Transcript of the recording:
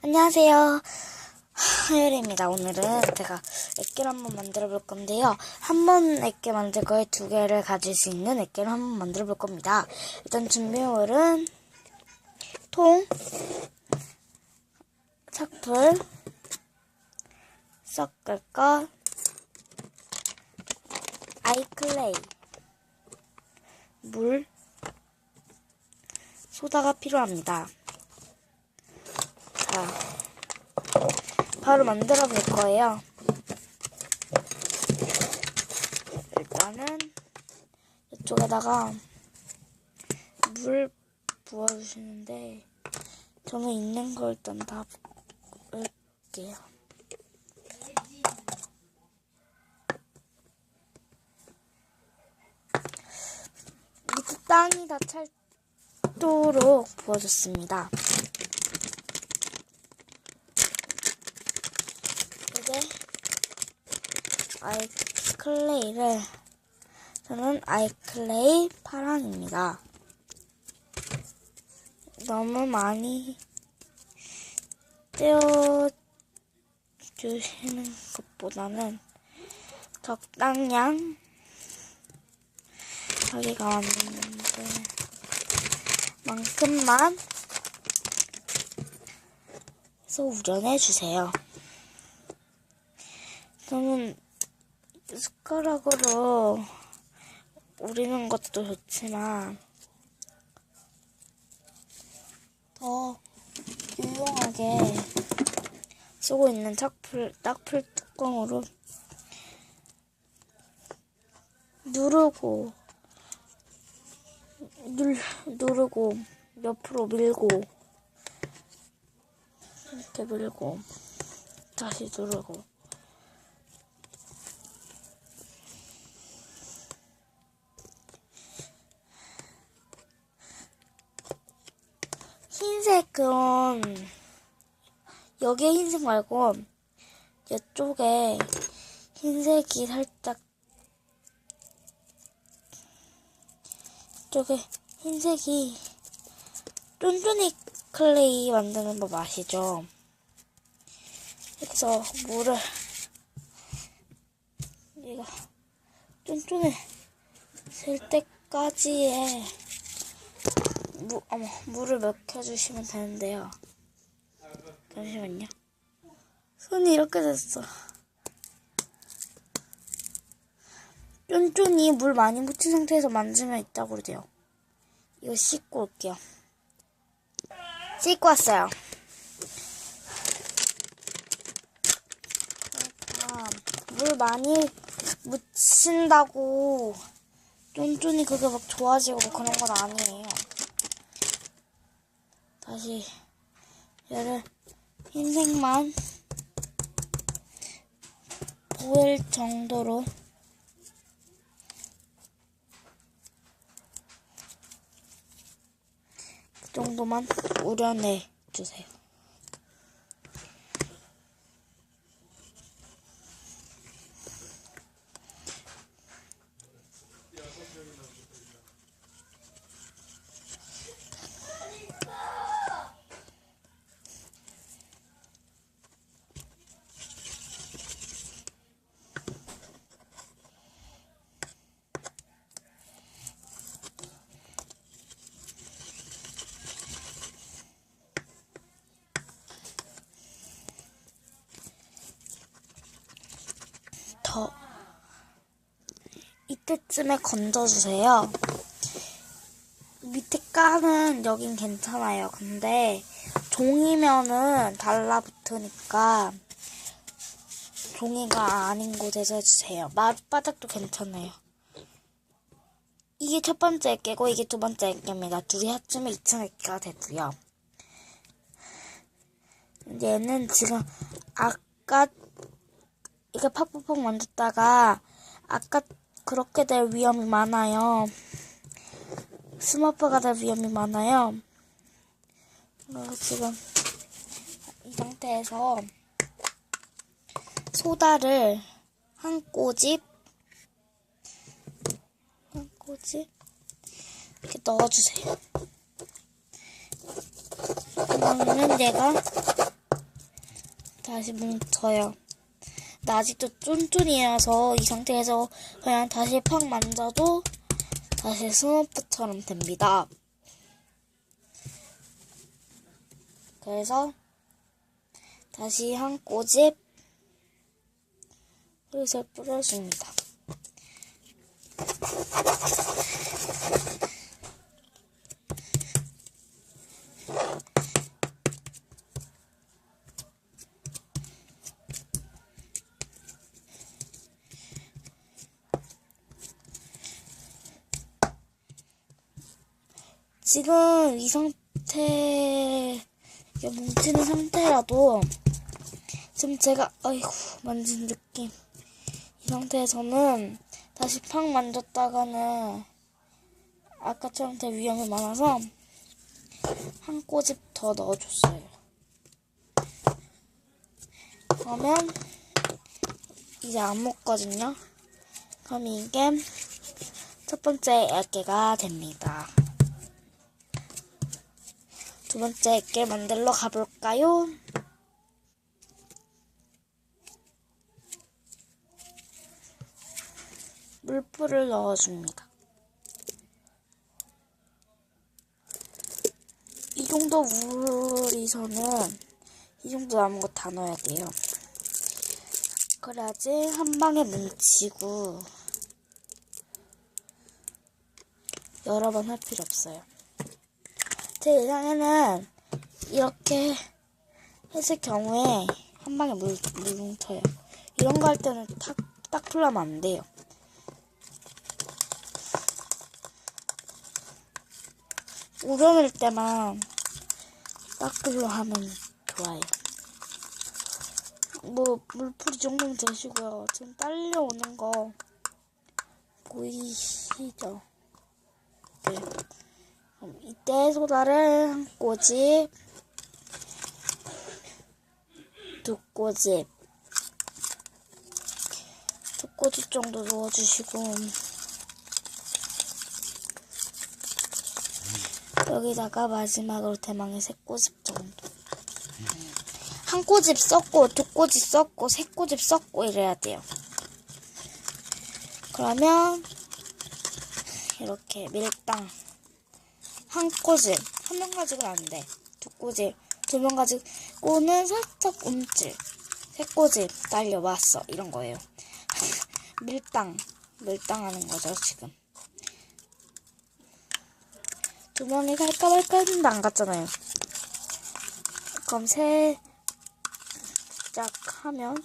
안녕하세요. 하율입니다. 오늘은 제가 액계를 한번 만들어 볼 건데요. 한 번 액계 만들 거에 두 개를 가질 수 있는 액계를 한번 만들어 볼 겁니다. 일단 준비물은 통, 착풀, 섞을 것, 아이클레이, 물, 소다가 필요합니다. 자, 바로 만들어 볼 거예요. 일단은 이쪽에다가 물 부어주시는데 저는 있는 걸 일단 다 부을게요. 밑에 땅이 다 찰도록 부어줬습니다. 이제 아이클레이를 저는 아이클레이 파랑입니다. 너무 많이 떼어 주시는 것보다는 적당량 자기가 왔는데 만큼만 해서 우려내 주세요. 저는 숟가락으로 우리는 것도 좋지만 더 유용하게 쓰고 있는 짝풀, 딱풀 뚜껑으로 누르고 눌, 누르고 옆으로 밀고 이렇게 밀고 다시 누르고 흰색은 여기에 흰색 말고 이쪽에 흰색이 살짝 이쪽에 흰색이 쫀쫀이 클레이 만드는 법 아시죠? 그래서 물을 얘가 쫀쫀해 질 때까지의 무, 어머, 물을 먹혀주시면 되는데요. 잠시만요. 손이 이렇게 됐어. 쫀쫀이 물 많이 묻힌 상태에서 만지면 있다고 그래요. 이거 씻고 올게요. 씻고 왔어요. 물 많이 묻힌다고 쫀쫀이 그게 막 좋아지고 그런 건 아니에요. 다시 얘를 흰색만 보일 정도로 그 정도만 우려내 주세요. 더 이때쯤에 건져주세요. 밑에 까는 여긴 괜찮아요. 근데 종이면은 달라붙으니까 종이가 아닌 곳에서 해주세요. 마룻바닥도 괜찮아요. 이게 첫 번째 깨고 이게 두 번째 깨입니다. 둘이 합치면 2층 깨가 되고요. 얘는 지금 아까 이게 팍팍팍 만졌다가 아까 그렇게 될 위험이 많아요. 스머프가 될 위험이 많아요. 그래서 지금 이 상태에서 소다를 한 꼬집 한 꼬집 이렇게 넣어주세요. 그러면 얘가 다시 뭉쳐요. 나 아직도 쫀쫀이라서 이 상태에서 그냥 다시 팍 만져도 다시 스머프처럼 됩니다. 그래서 다시 한 꼬집 그릇에 뿌려줍니다. 지금 이 상태, 뭉치는 상태라도, 지금 제가, 아이고, 만진 느낌. 이 상태에서는 다시 팍 만졌다가는 아까처럼 될 위험이 많아서 한 꼬집 더 넣어줬어요. 그러면 이제 안 먹거든요. 그럼 이게 첫 번째 액계가 됩니다. 두 번째 액계 만들러 가볼까요? 물풀을 넣어줍니다. 이 정도 물이서는 이 정도 남은 거 다 넣어야 돼요. 그래야지 한 방에 뭉치고 여러 번 할 필요 없어요. 제 예상에는 이렇게 했을 경우에 한 방에 물, 물 뭉쳐요. 이런 거 할 때는 딱, 딱 풀려면 안 돼요. 우려낼 때만 따끌로 하면 좋아요. 뭐 물풀이 정도면 되시고요. 지금 딸려오는 거 보이시죠? 네. 이때 소다를 한 꼬집, 두 꼬집, 두 꼬집 정도 넣어주시고 여기다가 마지막으로 대망의 세 꼬집 정도. 한 꼬집 썼고, 두 꼬집 썼고, 세 꼬집 썼고, 이래야 돼요. 그러면, 이렇게 밀당. 한 꼬집. 한명 가지고는 안 돼. 두 꼬집. 두명 가지고는 살짝 움찔. 세 꼬집 딸려왔어. 이런 거예요. 밀당. 밀당하는 거죠, 지금. 두 명이 갈까 말까 했는데 안 갔잖아요. 그럼 세, 짝 하면